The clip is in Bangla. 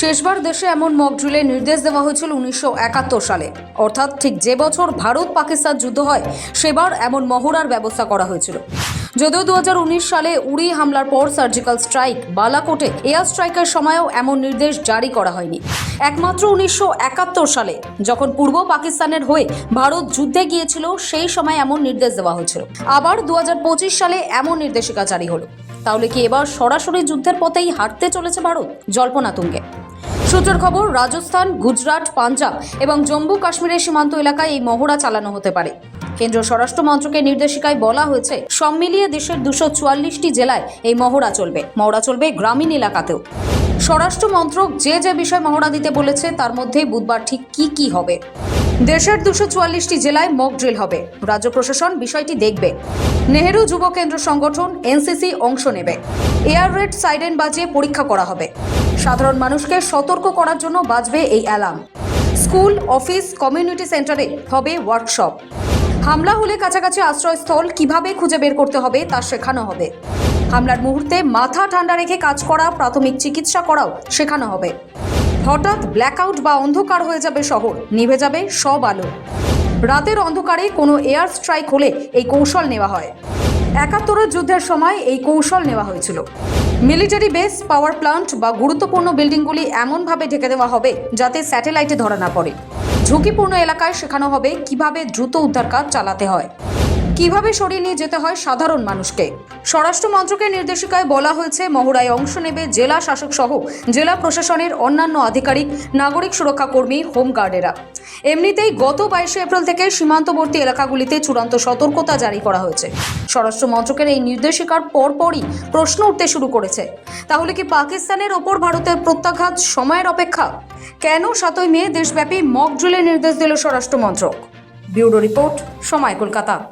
শেষবার দেশে এমন মক ড্রিলের নির্দেশ দেওয়া হয়েছিল উনিশশো একাত্তর সালে। অর্থাৎ ঠিক যে বছর ভারত পাকিস্তান যুদ্ধ হয়, সেবার এমন মহড়ার ব্যবস্থা করা হয়েছিল। যদিও দু হাজার উনিশ সালে উড়ি হামলার পর সার্জিক্যাল স্ট্রাইক বালাকোটে এয়ার স্ট্রাইকের সময়ও এমন নির্দেশ জারি করা হয়নি। একমাত্র উনিশশো একাত্তর সালে, যখন পূর্ব পাকিস্তানের হয়ে ভারত যুদ্ধে গিয়েছিল, সেই সময় এমন নির্দেশ দেওয়া হয়েছিল। আবার দু হাজার পঁচিশ সালে এমন নির্দেশিকা জারি হলো। তাহলে কি এবার সরাসরি যুদ্ধের পথেই হাঁটতে চলেছে ভারত? জল্পনা তুঙ্গে। সূত্রের খবর, রাজস্থান, গুজরাট, পাঞ্জাব এবং জম্মু কাশ্মীরের সীমান্ত এলাকায় এই মহড়া চালানো হতে পারে। কেন্দ্রীয় স্বরাষ্ট্র মন্ত্রকের নির্দেশিকায় বলা হয়েছে, সব মিলিয়ে দেশের দুশো চুয়াল্লিশটি জেলায় এই মহড়া চলবে। মহড়া চলবে গ্রামীণ এলাকাতেও। স্বরাষ্ট্র মন্ত্রক যে যে বিষয় মহড়া দিতে বলেছে, তার মধ্যে বুধবার ঠিক কি কি হবে? দেশের দুশো চুয়াল্লিশটি জেলায় মক ড্রিল হবে। রাজ্য প্রশাসন বিষয়টি দেখবে। নেহেরু যুব কেন্দ্র সংগঠন, এনসিসি অংশ নেবে। এয়ার রেড সাইরেন বাজিয়ে পরীক্ষা করা হবে। সাধারণ মানুষকে সতর্ক করার জন্য বাজবে এই অ্যালার্ম। স্কুল, অফিস, কমিউনিটি সেন্টারে হবে ওয়ার্কশপ। হামলা হলে কাছাকাছি আশ্রয়স্থল কীভাবে খুঁজে বের করতে হবে তা শেখানো হবে। হামলার মুহূর্তে মাথা ঠান্ডা রেখে কাজ করা, প্রাথমিক চিকিৎসা করাও শেখানো হবে। হঠাৎ ব্ল্যাকআউট বা অন্ধকার হয়ে যাবে শহর। নিভে যাবে সব আলো। রাতের অন্ধকারে কোনো এয়ার স্ট্রাইক হলে এই কৌশল নেওয়া হয়। একাত্তরের যুদ্ধের সময় এই কৌশল নেওয়া হয়েছিল। মিলিটারি বেস পাওয়ার প্লান্ট বা গুরুত্বপূর্ণ বিল্ডিংগুলি এমনভাবে ঢেকে দেওয়া হবে যাতে স্যাটেলাইটে ধরা না পড়ে। ঝুঁকিপূর্ণ এলাকায় শেখানো হবে কীভাবে দ্রুত উদ্ধার কাজ চালাতে হয়। কীভাবে সরিয়ে নিয়ে যেতে হয় সাধারণ মানুষকে? স্বরাষ্ট্র মন্ত্রকের নির্দেশিকায় বলা হয়েছে মহড়ায় অংশ নেবে জেলা শাসক সহ জেলা প্রশাসনের অন্যান্য আধিকারিক, নাগরিক সুরক্ষা কর্মী হোমগার্ডেরা এমনিতেই গত বাইশে এপ্রিল থেকে সীমান্তবর্তী এলাকাগুলিতে চূড়ান্ত সতর্কতা জারি করা হয়েছে। স্বরাষ্ট্র মন্ত্রকের এই নির্দেশিকার পরপরই প্রশ্ন উঠতে শুরু করেছে। তাহলে কি পাকিস্তানের ওপর ভারতের প্রত্যাঘাত সময়ের অপেক্ষা? কেন সাতই মে দেশব্যাপী মক ড্রিলের নির্দেশ দিল স্বরাষ্ট্র মন্ত্রক? ব্যুরো রিপোর্ট সময় কলকাতা।